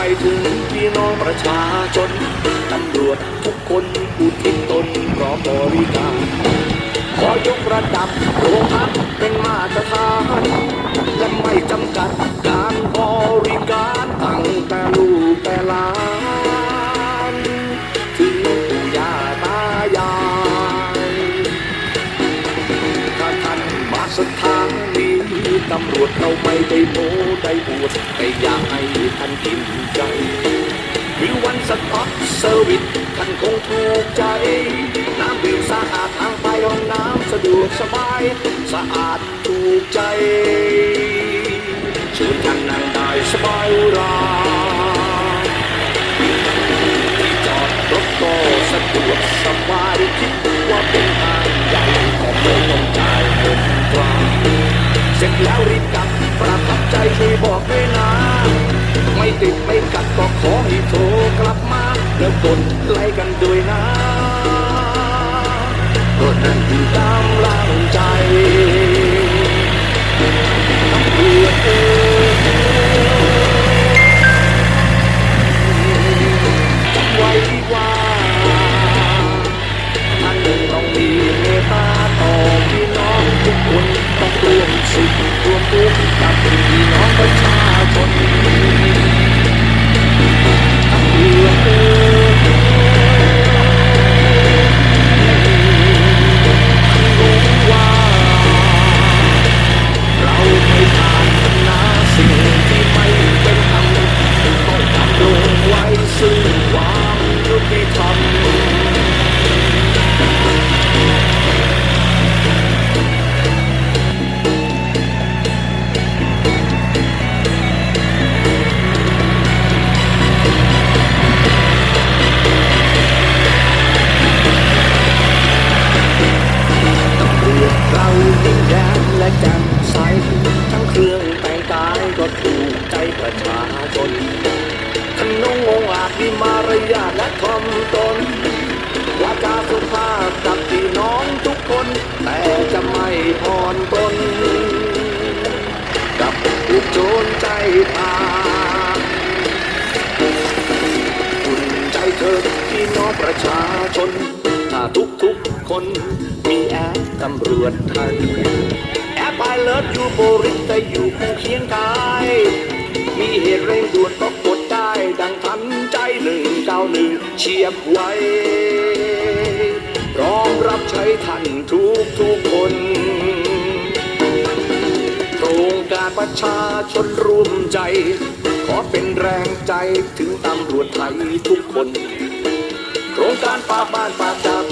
ใจถึงพี่น้องประชาชนตำรวจทุกคนอุทิศตนพร้อมบริการขอยกระดับโรงพักเป็นมาตรฐานและไม่จำกัดการบริการตั้งแต่ วจเราไม่ได้โมได้อวดแต่อยากให้ท่านกินใจมีวันสต็อปเซอร์วิสท่านคงถูกใจ น้ำดื่มสะอาดทางไปห้องน้ำสะดวกสบาย สะอาดถูกใจชิญท่านนั่งได้สบายราที่จอดรถก็สะดวกสบายคิดว่าเป็นทางใหญ่แต่ไม่ต้องจ่ายเงินกลางเสร็จแล้วรี ไลค์กัน คน มีแอปตำรวจไทยแอปไอเลิฟยูโบริสแต่อยู่คู่เคียงกายมีเหตุเร่งด่วนก็กดได้ ดังทันใจหนึ่งเก้าหนึ่งเฉียบไวพร้อมรับใช้ท่านทุกทุกคนโครงการประชาชนร่วมใจ ขอเป็นแรงใจถึงตำรวจไทยทุกคน โครงการป่าบ้านป่าจ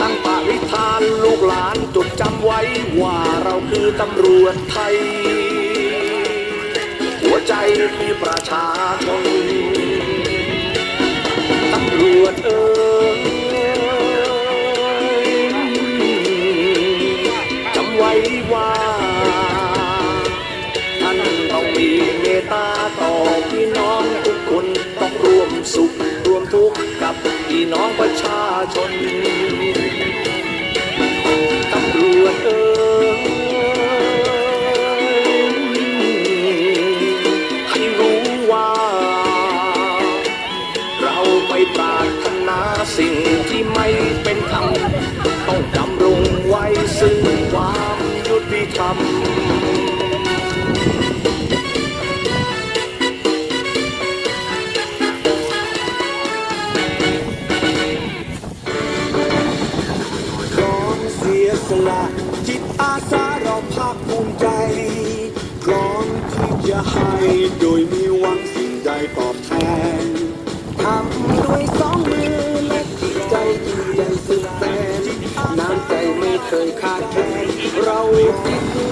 ตั้งปณิธานลูกหลานจดจำไว้ว่าเราคือตำรวจไทย หัวใจคือประชาชนตำรวจเออ ใจพร้อมที่จะให้โดยมีหวังสิ่งใดตอบแทนทำด้วยสองมือและจิตใจที่ยังสุดแสนน้ำใจไม่เคยขาดแคลนเราที่คื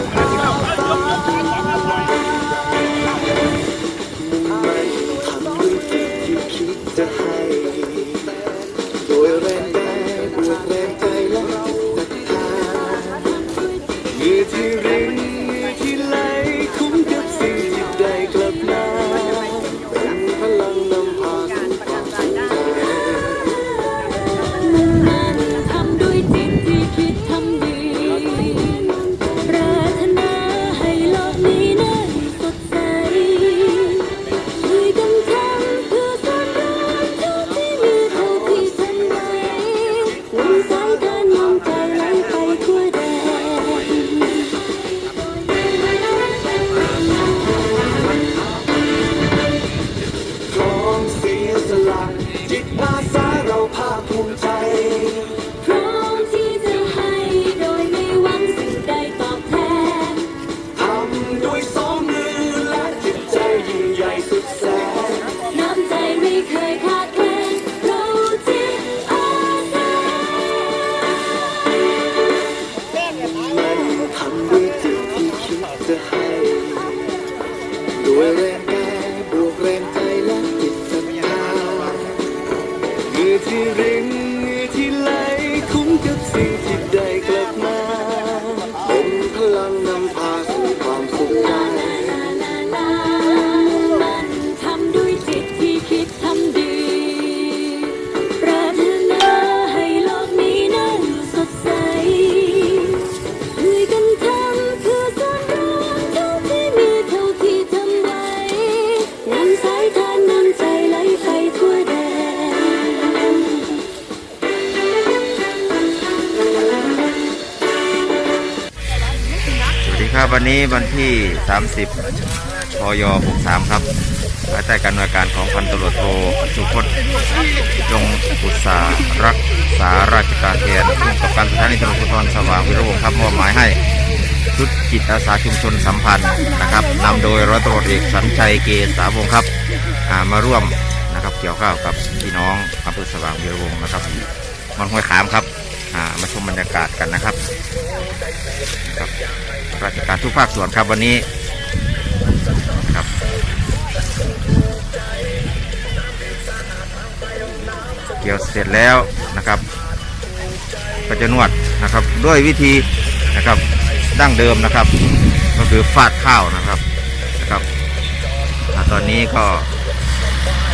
วันนี้วันที่ 30พย63 ครับภายใต้การดำเนินการของพันตำรวจโทสุพจน์จงอุตสารักษาราชการแทนผู้กำกับการสถานีตำรวจภูธรสว่างวิรวงศ์ครับมอบหมายให้ชุดจิตอาสาชุมชนสัมพันธ์นะครับนำโดยร้อยตำรวจเอกสัญชัยเกษาวงศ์ครับมาร่วมนะครับเกี่ยวข้าวกับพี่น้องอำเภอสว่างวิรวงศ์นะครับมันห้วยขามครับ อ่ามาชมบรรยากาศกันนะครับครับราชการทุกภาคส่วนครับวันนี้ครับเกี่ยวเสร็จแล้วนะครับ ก็จะนวดนะครับด้วยวิธีนะครับดั้งเดิมนะครับ ก็คือฟาดข้าวนะครับนะครับตอนนี้ก็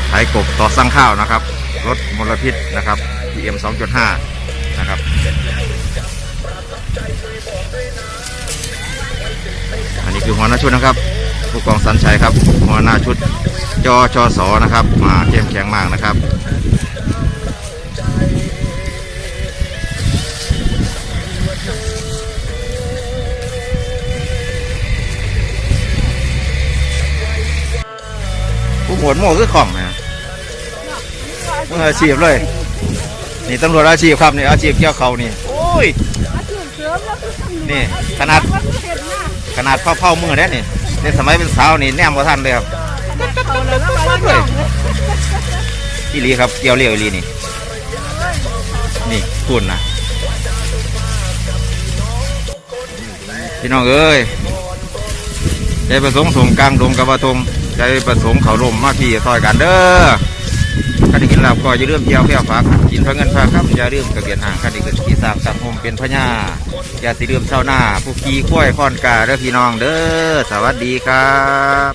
ไถกบต่อสั่งข้าวนะครับลดมลพิษนะครับ PM 2.5 นะครับอันนี้คือหัวหน้าชุดนะครับ ผู้กองสันชัยครับหัวหน้าชุดจอชอสอนะครับ มาเข้มแข็งมากนะครับผู้หมวดโม่คือของนะมืออาชีพเลย นี่ตำรวจอาชีพครับนี่อาชีพเกี่ยวเขานี่โอ้ยนี่ ขนาดขนาดเผาเผามือได้นี่ในสมัยเป็นสาวนี่แนมกว่าท่านเลยครับอีลีครับเกี่ยวเลี้ยวอีลีนี่นี่คุณนะพี่น้องเอ้ยใจประสงค์สมกลางดงกับปทงใจประสงค์เขาลมมาพี่ซอยกันเด้อ คันได้กินลาบก็อย่าลืมเที่ยวเที่ยวฝากกินพระเงินฝากครับอย่าลืมกระเบียนห่างคันได้เกิดที่สามสังคมเป็นพญาอย่าสิลืมเช้าหน้าผู้ขี่ข้วยค้อนกาเด้อพี่น้องเด้อสวัสดีครับ